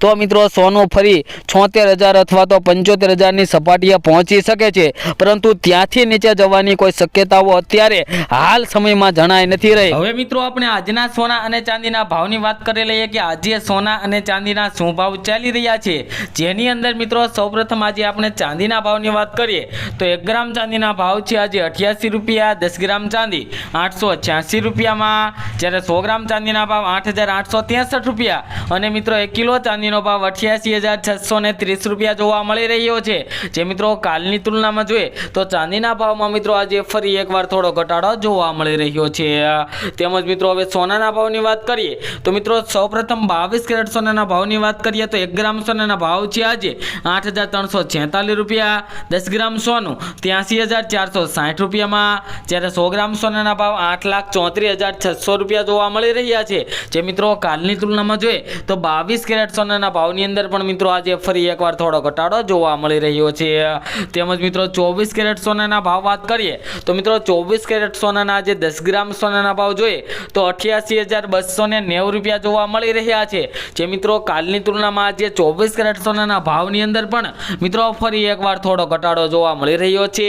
તો મિત્રો સોનું ફરી છોતેર હજાર અથવા તો પંચોતેર હજારની સપાટીએ પહોંચી શકે છે. પરંતુ ત્યાંથી નીચે જવાની કોઈ શક્યતાઓ અત્યારે હાલ સમયમાં જણાય નથી રહી. હવે મિત્રો આપણે આજના સોના અને ચાંદીના ભાવની વાત કરી લઈએ કે આજે સોના અને ચાંદીના શું ભાવ ચાલી રહ્યા છે. જેની અંદર મિત્રો સૌપ્રથમ આજે આપણે ચાંદીના ભાવની વાત કરીએ. તો એક ગ્રામ ચાંદીના ભાવ છે આજે અઠ્યાસી રૂપિયા, દસ ગ્રામ ચાંદી આઠસો છ્યાસી રૂપિયામાં. જ્યારે સો ગ્રામ ચાંદીના ભાવ આઠ રૂપિયા. અને મિત્રો એક કિલો ચાંદીનો ભાવ અઠ્યાસી હજાર છસો ને ત્રીસ રૂપિયા જોવા મળી રહ્યો છે. જે મિત્રો કાલની તુલનામાં જોઈએ તો ચાંદીના ભાવમાં મિત્રો આજે ફરી એકવાર થોડો ઘટાડો જોવા મળી રહ્યો છે. તેમજ મિત્રો હવે સોનાના ભાવની વાત કરીએ તો મિત્રો સૌપ્રથમ બાવીસ કેરેટ સોનાના ભાવની વાત કરીએ તો એક ગ્રામ સોનાના ભાવ છે આજે આઠ હજાર ત્રણસો છેતાલીસ રૂપિયા, દસ ગ્રામ સોનું ત્યાંસી હજાર ચારસો સાઠ રૂપિયામાં, જ્યારે સો ગ્રામ સોનાના ભાવ આઠ લાખ ચોત્રીસ હજાર છસો રૂપિયા જોવા મળી રહ્યા છે. જે મિત્રો કાલની તુલનામાં જોઈએ તો બાવીસ કેરેટ સોનાના ભાવની અંદર પણ મિત્રો આજે ફરી એકવાર થોડો ઘટાડો જોવા મળી રહ્યો છે. તેમજ મિત્રો ચોવીસ કેરેટ સોનાના ભાવ વાત કરીએ, તો મિત્રો ચોવીસ કેરેટ સોનાના આજે દસ ગ્રામ સોનાના ભાવ જોઈએ, તો અઠ્યાસી હજાર બસો ને નેવું રૂપિયા જોવા મળી રહ્યા છે. જે મિત્રો કાલની તુલનામાં આજે ચોવીસ કેરેટ સોનાના ભાવની અંદર પણ મિત્રો ફરી એકવાર થોડો ઘટાડો જોવા મળી રહ્યો છે.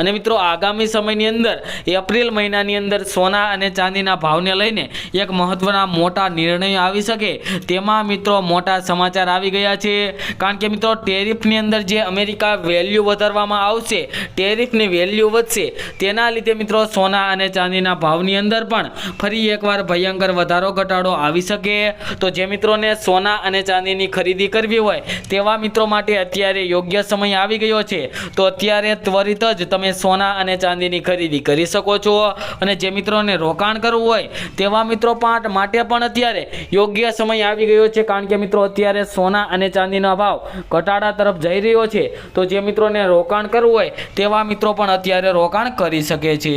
અને મિત્રો આગામી સમયની અંદર, એપ્રિલ મહિનાની અંદર સોના અને ચાંદીના ભાવને લઈને એક મહત્વના મોટા નિર્ણય આવી શકે, તેમાં મિત્રો મોટા સમાચાર આવી ગયા છે. કારણ કે મિત્રો, ટેરિફની અંદર જે અમેરિકા વેલ્યુ વધારવામાં આવશે, ટેરિફની વેલ્યુ વધશે, તેના લીધે મિત્રો સોના અને ચાંદીના ભાવની અંદર પણ ફરી એકવાર ભયંકર વધારો, ઘટાડો આવી શકે. તો જે મિત્રોને સોના અને ચાંદીની ખરીદી કરવી હોય, તેવા મિત્રો માટે અત્યારે યોગ્ય સમય આવી ગયો છે. તો અત્યારે ત્વરિત જ તમે સોના અને ચાંદીની ખરીદી કરી શકો છો. અને જે મિત્રોને રોકાણ કરવું હોય, તેવા મિત્રો માટે પણ અત્યારે યોગ્ય સમય આવી ગયો છે. કારણ કે મિત્રો અત્યારે સોના અને ચાંદીનો ભાવ ઘટાડા તરફ જઈ રહ્યો છે. તો જે મિત્રોને રોકાણ કરવું હોય તેવા મિત્રો પણ અત્યારે રોકાણ કરી શકે છે.